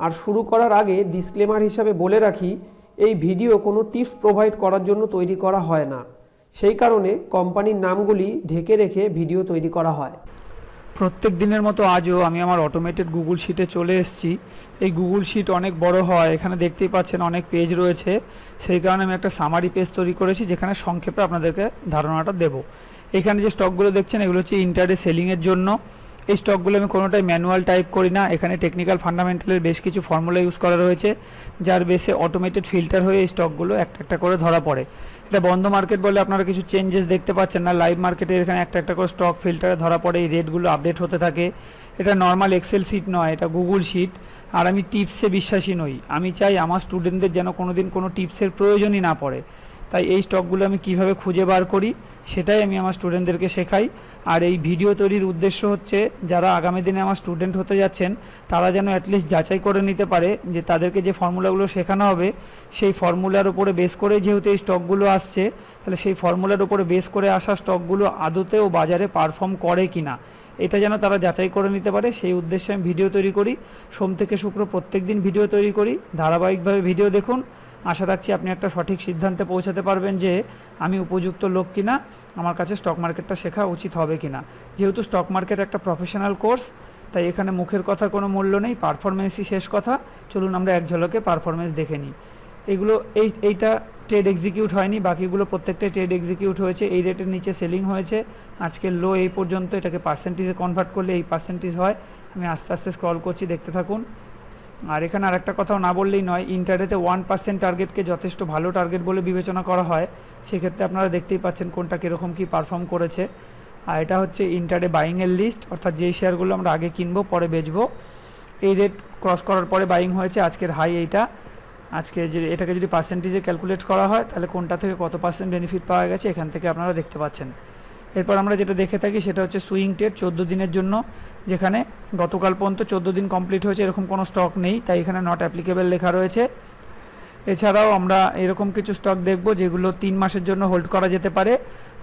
আর শুরু করার আগে ডিসক্লেমার হিসাবে বলে রাখি, এই ভিডিও কোনো টিপস প্রোভাইড করার জন্য তৈরি করা হয় না। সেই কারণে কোম্পানির নামগুলি ঢেকে রেখে ভিডিও তৈরি করা হয়। প্রত্যেক দিনের মতো আজও আমি আমার অটোমেটেড গুগল শিটে চলে এসেছি। এই গুগল শিট অনেক বড় হয়, এখানে দেখতেই পাচ্ছেন অনেক পেজ রয়েছে। সেই কারণে আমি একটা সামারি পেজ তৈরি করেছি, যেখানে সংক্ষেপে আপনাদেরকে ধারণাটা দেবো। এখানে যে স্টকগুলো দেখছেন, এগুলো হচ্ছে ইন্টারডে সেলিংয়ের জন্য। এই স্টকগুলো আমি কোনোটাই ম্যানুয়াল টাইপ করি না। এখানে টেকনিক্যাল ফান্ডামেন্টালের বেশ কিছু ফর্মুলা ইউজ করা রয়েছে, যার বেসে অটোমেটেড ফিল্টার হয়ে এই স্টকগুলো একটা একটা করে ধরা পড়ে। এটা বন্ধ মার্কেট বলে আপনারা কিছু চেঞ্জেস দেখতে পাচ্ছেন না। লাইভ মার্কেটে এখানে একটা একটা করে স্টক ফিল্টারে ধরা পড়ে, এই রেটগুলো আপডেট হতে থাকে। এটা নর্মাল এক্সেল শিট নয়, এটা গুগল শিট আর আমি টিপসে বিশ্বাসী নই। আমি চাই আমার স্টুডেন্টদের যেন কোনোদিন কোনো টিপসের প্রয়োজনই না পড়ে। তাই এই স্টকগুলো আমি কীভাবে খুঁজে বার করি, সেটাই আমি আমার স্টুডেন্টদেরকে শেখাই। আর এই ভিডিও তৈরির উদ্দেশ্য হচ্ছে, যারা আগামী দিনে আমার স্টুডেন্ট হতে যাচ্ছেন, তারা যেন অ্যাটলিস্ট যাচাই করে নিতে পারে যে তাদেরকে যে ফর্মুলাগুলো শেখানো হবে, সেই ফর্মুলার উপরে বেস করে যেহেতু এই স্টকগুলো আসছে, তাহলে সেই ফর্মুলার উপরে বেস করে আসা স্টকগুলো আদতেও বাজারে পারফর্ম করে কি না এটা যেন তারা যাচাই করে নিতে পারে, সেই উদ্দেশ্যে আমি ভিডিও তৈরি করি। সোম থেকে শুক্র প্রত্যেক দিন ভিডিও তৈরি করি। ধারাবাহিকভাবে ভিডিও দেখুন। আশা রাখছি আপনি একটা সঠিক সিদ্ধান্তে পৌঁছাতে পারবেন যে আমি উপযুক্ত লোক কিনা, আমার কাছে স্টক মার্কেটটা শেখা উচিত হবে কিনা। যেহেতু স্টক মার্কেট একটা প্রফেশনাল কোর্স তাই এখানে মুখের কথার কোনো মূল্য নেই পারফরমেন্সই শেষ কথা। চলুন আমরা এক ঝলকে পারফরমেন্স দেখে নিই। এগুলো, এই, এইটা ট্রেড এক্সিকিউট হয়নি, বাকিগুলো প্রত্যেকটাই ট্রেড এক্সিকিউট হয়েছে, এই রেটের নিচে সেলিং হয়েছে। আজকে লো এই পর্যন্ত এটাকে পার্সেন্টেজে কনভার্ট করলে এই পার্সেন্টেজ হয়। আমি আস্তে আস্তে স্ক্রল করছি, দেখতে থাকুন। আর এখানে আরেকটা কথাও না বললেই নয় ইন্টারনেটে ওয়ান পার্সেন্ট টার্গেটকে যথেষ্ট ভালো টার্গেট বলে বিবেচনা করা হয়। সেক্ষেত্রে আপনারা দেখতেই পাচ্ছেন কোনটা কীরকম কী পারফর্ম করেছে। আর এটা হচ্ছে ইন্টারডে বাইংয়ের লিস্ট অর্থাৎ যেই শেয়ারগুলো আমরা আগে কিনবো, পরে বেচবো। এই রেট ক্রস করার পরে বাইং হয়েছে, আজকের হাই এইটা। আজকে যে এটাকে যদি পার্সেন্টেজে ক্যালকুলেট করা হয়, তাহলে কোনটা থেকে কত পার্সেন্ট বেনিফিট পাওয়া গেছে, এখান থেকে আপনারা দেখতে পাচ্ছেন। এরপর আমরা যেটা দেখে থাকি, সেটা হচ্ছে সুইং ট্রেড চোদ্দ দিনের জন্য। যেখানে গতকাল পর্যন্ত চোদ্দ দিন কমপ্লিট হয়েছে, এরকম কোনো স্টক নেই, তাই এখানে নট অ্যাপ্লিকেবল লেখা রয়েছে। এছাড়াও আমরা এরকম কিছু স্টক দেখব যেগুলো তিন মাসের জন্য হোল্ড করা যেতে পারে।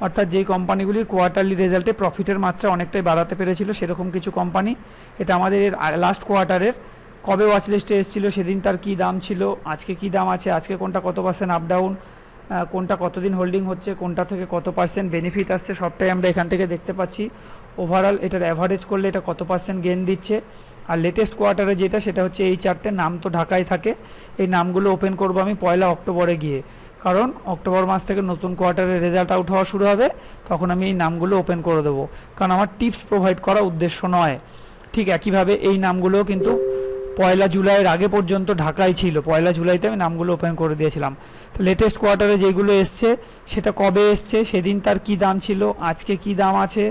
অর্থাৎ যেই কোম্পানিগুলির কোয়ার্টারলি রেজাল্টে প্রফিটের মাত্রা অনেকটাই বাড়াতে পেরেছিল, সেরকম কিছু কোম্পানি এটা আমাদের লাস্ট কোয়ার্টারের কবে ওয়াচ লিস্টে এসেছিল, সেদিন তার কী দাম ছিল, আজকে কী দাম আছে, আজকে কোনটা কত পার্সেন্ট আপ ডাউন কোনটা কতদিন হোল্ডিং হচ্ছে, কোনটা থেকে কত পার্সেন্ট বেনিফিট আসছে, সবটাই আমরা এখান থেকে দেখতে পাচ্ছি। ওভারঅল এটার অ্যাভারেজ করলে এটা কত পার্সেন্ট গেন দিচ্ছে। আর লেটেস্ট কোয়ার্টারে যেটা, সেটা হচ্ছে এই চারটে নাম তো ঢাকায় থাকে। এই নামগুলো ওপেন করব আমি পয়লা অক্টোবরে গিয়ে। কারণ অক্টোবর মাস থেকে নতুন কোয়ার্টারের রেজাল্ট আউট হওয়া শুরু হবে, তখন আমি এই নামগুলো ওপেন করে দেবো। কারণ আমার টিপস প্রোভাইড করা উদ্দেশ্য নয়। ঠিক একইভাবে এই নামগুলোও কিন্তু পয়লা জুলাইয়ের আগে পর্যন্ত ঢাকায় ছিল। পয়লা জুলাইতে আমি নামগুলো ওপেন করে দিয়েছিলাম। তো লেটেস্ট কোয়ার্টারে যেগুলো এসছে, সেটা কবে এসছে, সেদিন তার কি দাম ছিল, আজকে কি দাম আছে,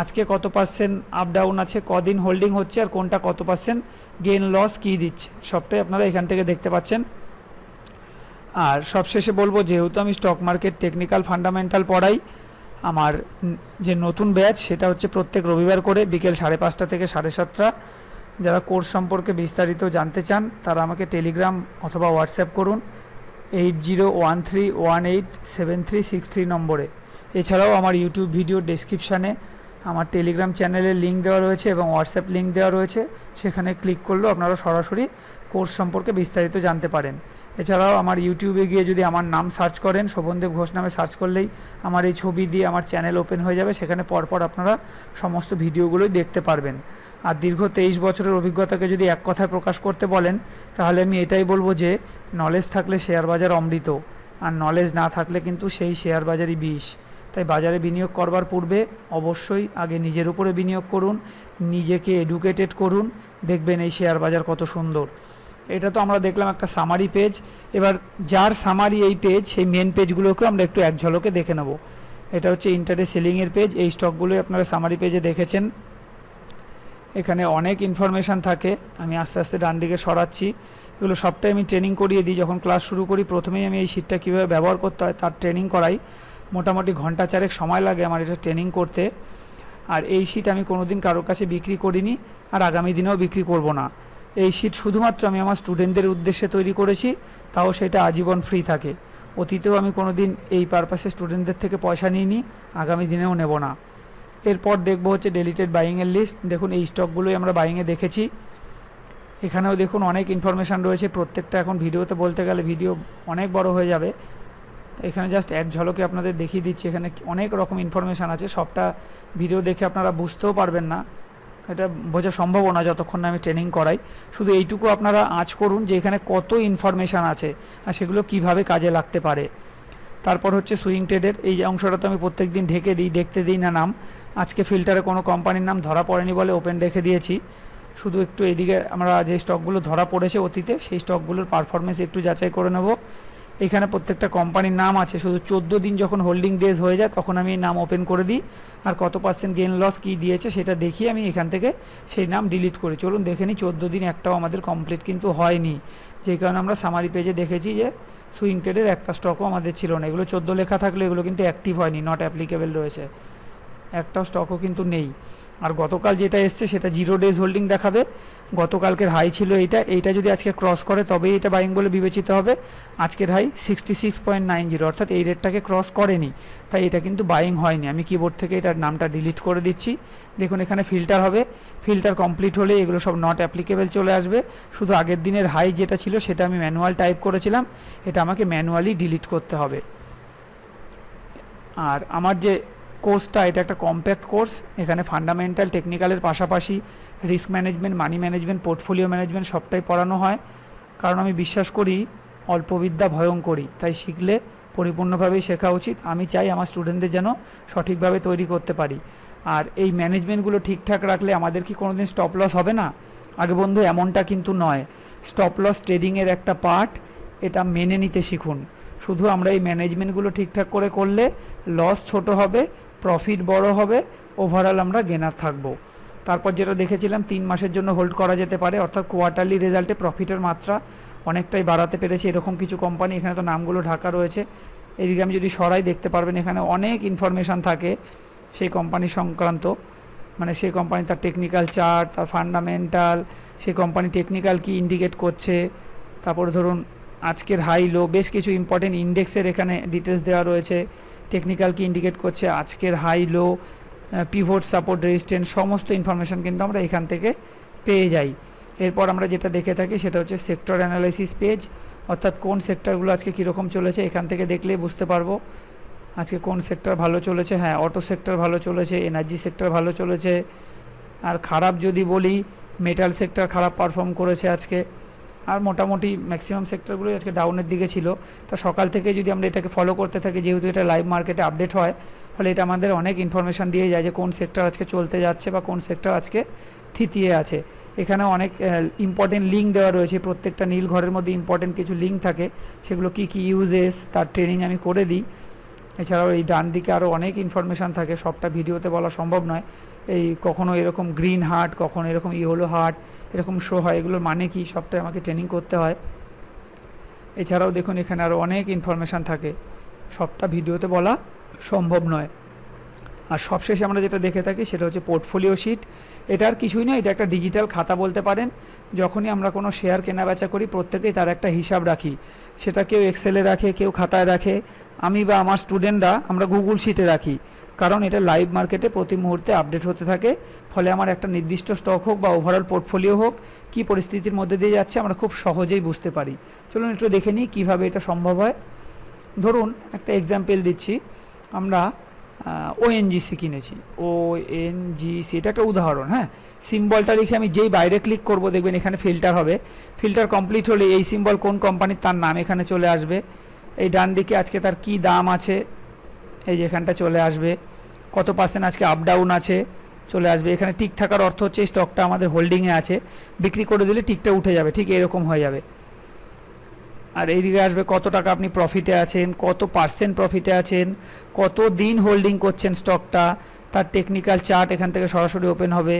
আজকে কত পার্সেন্ট আপ ডাউন আছে, কদিন হোল্ডিং হচ্ছে আর কোনটা কত পার্সেন্ট গেন লস কী দিচ্ছে, সবটাই আপনারা এখান থেকে দেখতে পাচ্ছেন। আর সবশেষে বলব, যেহেতু আমি স্টক মার্কেট টেকনিক্যাল ফান্ডামেন্টাল পড়াই, আমার যে নতুন ব্যাচ সেটা হচ্ছে প্রত্যেক রবিবার করে বিকেল সাড়ে পাঁচটা থেকে সাড়ে সাতটা যারা কোর্স সম্পর্কে বিস্তারিত জানতে চান, তারা আমাকে টেলিগ্রাম অথবা হোয়াটসঅ্যাপ করুন। Eight zero one three one eight seven three six three নম্বরে। এছাড়াও আমার ইউটিউব ভিডিও ডেসক্রিপশানে আমার টেলিগ্রাম চ্যানেলের লিঙ্ক দেওয়া রয়েছে এবং হোয়াটসঅ্যাপ লিঙ্ক দেওয়া রয়েছে। সেখানে ক্লিক করলেও আপনারা সরাসরি কোর্স সম্পর্কে বিস্তারিত জানতে পারেন। এছাড়াও আমার ইউটিউবে গিয়ে যদি আমার নাম সার্চ করেন শোভনদেব ঘোষ নামে সার্চ করলেই আমার এই ছবি দিয়ে আমার চ্যানেল ওপেন হয়ে যাবে। সেখানে পরপর আপনারা সমস্ত ভিডিওগুলোই দেখতে পারবেন। আর দীর্ঘ তেইশ বছরের অভিজ্ঞতাকে যদি এক কথায় প্রকাশ করতে বলেন, তাহলে আমি এটাই বলব যে, নলেজ থাকলে শেয়ার বাজার অমৃত, আর নলেজ না থাকলে কিন্তু সেই শেয়ার বাজারই বিষ। তাই বাজারে বিনিয়োগ করবার পূর্বে অবশ্যই আগে নিজের উপরে বিনিয়োগ করুন, নিজেকে এডুকেটেড করুন, দেখবেন এই শেয়ার বাজার কত সুন্দর। এটা তো আমরা দেখলাম একটা সামারি পেজ এবার যার সামারি এই পেজ সেই মেন পেজগুলোকে আমরা একটু এক ঝলকে দেখে নেব। এটা হচ্ছে ইন্টারডে সেলিংয়ের পেজ এই স্টকগুলোই আপনারা সামারি পেজে দেখেছেন। এখানে অনেক ইনফরমেশান থাকে। আমি আস্তে আস্তে ডান দিকে সরাচ্ছি। এগুলো সবটাই আমি ট্রেনিং করিয়ে দিই। যখন ক্লাস শুরু করি, প্রথমেই আমি এই শিটটা কীভাবে ব্যবহার করতে হয়, তার ট্রেনিং করাই। মোটামুটি ঘণ্টা চারেক সময় লাগে আমার এটা ট্রেনিং করতে। আর এই শিট আমি কোনোদিন কারোর কাছে বিক্রি করিনি আর আগামী দিনেও বিক্রি করব না। এই শিট শুধুমাত্র আমি আমার স্টুডেন্টদের উদ্দেশ্যে তৈরি করেছি, তাও সেটা আজীবন ফ্রি থাকে। অতীতেও আমি কোনোদিন এই পারপাসে স্টুডেন্টদের থেকে পয়সা নিইনি, আগামী দিনেও নেব না। এরপর দেখব হচ্ছে ডেলিটেড বাইংয়ের লিস্ট দেখুন, এই স্টকগুলোই আমরা বাইংয়ে দেখেছি। এখানেও দেখুন অনেক ইনফরমেশান রয়েছে। প্রত্যেকটা এখন ভিডিওতে বলতে গেলে ভিডিও অনেক বড় হয়ে যাবে। এখানে জাস্ট এক ঝলকে আপনাদের দেখিয়ে দিচ্ছি। এখানে অনেক রকম ইনফরমেশান আছে। সবটা ভিডিও দেখে আপনারা বুঝতেও পারবেন না। এটা বোঝা সম্ভব না যতক্ষণ না আমি ট্রেনিং করাই। শুধু এইটুকু আপনারা আঁচ করুন যে এখানে কত ইনফরমেশান আছে আর সেগুলো কীভাবে কাজে লাগতে পারে। তারপর হচ্ছে সুইং ট্রেডের এই অংশটা তো আমি প্রত্যেক দিন ঢেকে দিই, দেখতে দিই না নাম। আজকে ফিল্টারে কোনো কোম্পানির নাম ধরা পড়েনি বলে ওপেন রেখে দিয়েছি। শুধু একটু এদিকে আমরা যে স্টকগুলো ধরা পড়েছে অতীতে, সেই স্টকগুলোর পারফরমেন্স একটু যাচাই করে নেব। এখানে প্রত্যেকটা কোম্পানির নাম আছে, শুধু চোদ্দ দিন যখন হোল্ডিং ডেজ হয়ে যায়, তখন আমি নাম ওপেন করে দিই। আর কত পার্সেন্ট গেন লস কী দিয়েছে সেটা দেখিয়ে আমি এখান থেকে সেই নাম ডিলিট করি। চলুন দেখে নিই, চোদ্দ দিন একটাও আমাদের কমপ্লিট কিন্তু হয়নি। যে কারণে আমরা সামারি পেজে দেখেছি যে সুইং ট্রেডের একটা স্টকও আমাদের ছিল না। এগুলো চোদ্দ লেখা থাকলে এগুলো কিন্তু অ্যাক্টিভ হয়নি নট অ্যাপ্লিকেবল রয়েছে। একটাও স্টকও কিন্তু নেই। আর গতকাল যেটা এসছে সেটা জিরো ডেজ হোল্ডিং দেখাবে। গতকালকের হাই ছিল এইটা। এইটা যদি আজকে ক্রস করে, তবেই এটা বাইং বলে বিবেচিত হবে। আজকের high sixty six point nine zero অর্থাৎ এই রেটটাকে ক্রস করেনি। তাই এটা কিন্তু বাইং হয়নি। আমি কিবোর্ড থেকে এটার নামটা ডিলিট করে দিচ্ছি। দেখুন, এখানে ফিল্টার হবে। ফিল্টার কমপ্লিট হলে এগুলো সব নট অ্যাপ্লিকেবল চলে আসবে। শুধু আগের দিনের হাই যেটা ছিল, সেটা আমি ম্যানুয়াল টাইপ করেছিলাম। এটা আমাকে ম্যানুয়ালি ডিলিট করতে হবে। আর আমার যে কোর্সটা এটা একটা কম্প্যাক্ট কোর্স এখানে ফান্ডামেন্টাল টেকনিক্যালের পাশাপাশি risk management money management portfolio management সবটাই পড়ানো হয়। কারণ আমি বিশ্বাস করি, অল্পবিদ্যা ভয়ঙ্করী তাই শিখলে পরিপূর্ণভাবেই শেখা উচিত। আমি চাই আমার স্টুডেন্টদের যেন সঠিকভাবে তৈরি করতে পারি। আর এই ম্যানেজমেন্টগুলো ঠিকঠাক রাখলে আমাদের কি কোনোদিন স্টপ লস হবে না? আগে বন্ধু, এমনটা কিন্তু নয়। স্টপ লস ট্রেডিংয়ের একটা পার্ট এটা মেনে নিতে শিখুন। শুধু আমরা এই ম্যানেজমেন্টগুলো ঠিকঠাক করে করলে লস ছোট হবে প্রফিট বড় হবে ওভারঅল আমরা গেনার থাকব। তারপর যেটা দেখেছিলাম, তিন মাসের জন্য হোল্ড করা যেতে পারে, অর্থাৎ কোয়ার্টারলি রেজাল্টে প্রফিটের মাত্রা অনেকটাই বাড়াতে পেরেছে। এরকম কিছু কোম্পানি এখানে তো নামগুলো ঢাকা রয়েছে। এদিকে আমি যদি সরাই দেখতে পারবেন, এখানে অনেক ইনফরমেশান থাকে সেই কোম্পানি সংক্রান্ত। মানে সেই কোম্পানি তার টেকনিক্যাল চার্ট তার ফান্ডামেন্টাল সেই কোম্পানি টেকনিক্যাল কি ইন্ডিকেট করছে। তারপরে ধরুন, আজকের হাই লো বেশ কিছু ইম্পর্টেন্ট ইন্ডেক্সের এখানে ডিটেলস দেওয়া রয়েছে। টেকনিক্যাল কি ইন্ডিকেট করছে, আজকের high low pivot support resistance সমস্ত ইনফরমেশান কিন্তু আমরা এখান থেকে পেয়ে যাই। এরপর আমরা যেটা দেখে থাকি সেটা হচ্ছে সেক্টর অ্যানালাইসিস পেজ অর্থাৎ কোন সেক্টরগুলো আজকে কীরকম চলেছে এখান থেকে দেখলেই বুঝতে পারব। আজকে কোন সেক্টর ভালো চলেছে? হ্যাঁ অটো সেক্টর ভালো চলেছে এনার্জি সেক্টর ভালো চলেছে। আর খারাপ যদি বলি মেটাল সেক্টর খারাপ পারফর্ম করেছে আজকে। আর মোটামুটি ম্যাক্সিমাম সেক্টরগুলোই আজকে ডাউনের দিকে ছিল। তা সকাল থেকে যদি আমরা এটাকে ফলো করতে থাকি, যেহেতু এটা লাইভ মার্কেটে আপডেট হয়, ফলে এটা আমাদের অনেক ইনফরমেশান দিয়ে যায় যে কোন সেক্টর আজকে চলতে যাচ্ছে বা কোন সেক্টর আজকে থিতিয়ে আছে। এখানে অনেক ইম্পর্টেন্ট লিঙ্ক দেওয়া রয়েছে। প্রত্যেকটা নীল ঘরের মধ্যে ইম্পর্টেন্ট কিছু লিঙ্ক থাকে। সেগুলো কি কি ইউজেস তার ট্রেনিং আমি করে দিই। এছাড়াও এই ডান দিকে আরও অনেক ইনফরমেশান থাকে। সবটা ভিডিওতে বলা সম্ভব নয়। এই কখনো এরকম গ্রিন হার্ট কখনো এরকম ইয়েলো হার্ট এরকম শো হয় এগুলোর মানে কি? সবটাই আমাকে ট্রেনিং করতে হয়। এছাড়াও দেখুন, এখানে আরও অনেক ইনফরমেশান থাকে। সবটা ভিডিওতে বলা সম্ভব নয়। আর সবশেষে আমরা যেটা দেখে থাকি, সেটা হচ্ছে পোর্টফোলিও শিট এটা আর কিছুই নয়, এটা একটা ডিজিটাল খাতা বলতে পারেন। যখনই আমরা কোনো শেয়ার কেনা বেচা করি, প্রত্যেকেই তার একটা হিসাব রাখি। সেটা কেউ এক্সেলে রাখে, কেউ খাতায় রাখে। আমি বা আমার স্টুডেন্টরা আমরা গুগল শিটে রাখি। কারণ এটা লাইভ মার্কেটে প্রতি মুহূর্তে আপডেট হতে থাকে। ফলে আমার একটা নির্দিষ্ট স্টক হোক বা ওভারঅল পোর্টফোলিও হোক, কী পরিস্থিতির মধ্যে দিয়ে যাচ্ছে আমরা খুব সহজেই বুঝতে পারি। চলুন একটু দেখে নিই কীভাবে এটা সম্ভব হয়। ধরুন, একটা এক্সাম্পল দিচ্ছি। আমরা ওএনজিসি কিনেছি। ও এনজিসি এটা একটা উদাহরণ হ্যাঁ? সিম্বলটা লিখে আমি যেই বাইরে ক্লিক করব, দেখবেন এখানে ফিল্টার হবে। ফিল্টার কমপ্লিট হলে এই সিম্বল কোন কোম্পানির তার নাম এখানে চলে আসবে। এই ডান দিকে আজকে তার কি দাম আছে? এই যে এখানটা চলে আসবে। কত পার্সেন্ট আজকে আপ ডাউন আছে? চলে আসবে। এখানে টিক থাকার অর্থ হচ্ছে স্টকটা আমাদের হোল্ডিংয়ে আছে। বিক্রি করে দিলে টিকটা উঠে যাবে। ঠিক এরকম হয়ে যাবে। আর এইদিকে আসবে কত টাকা আপনি প্রফিটে আছেন, কত পার্সেন্ট প্রফিটে আছেন, কত দিন হোল্ডিং করছেন স্টকটা তার টেকনিক্যাল চার্ট এখান থেকে সরাসরি ওপেন হবে।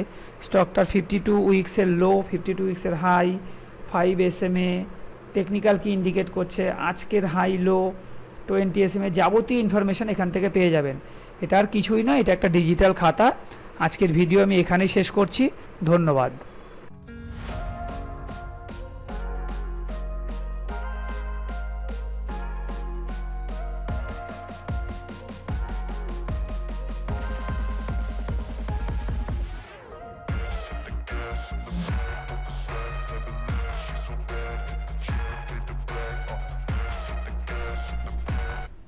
স্টকটার ফিফটি টু উইক্সের low fifty two উইক্সের high five S M A technical কি ইন্ডিকেট করছে? আজকের high low twenty S M A যাবতীয় ইনফরমেশান এখান থেকে পেয়ে যাবেন। এটা আর কিছুই নয়, এটা একটা ডিজিটাল খাতা। আজকের ভিডিও আমি এখানেই শেষ করছি। ধন্যবাদ।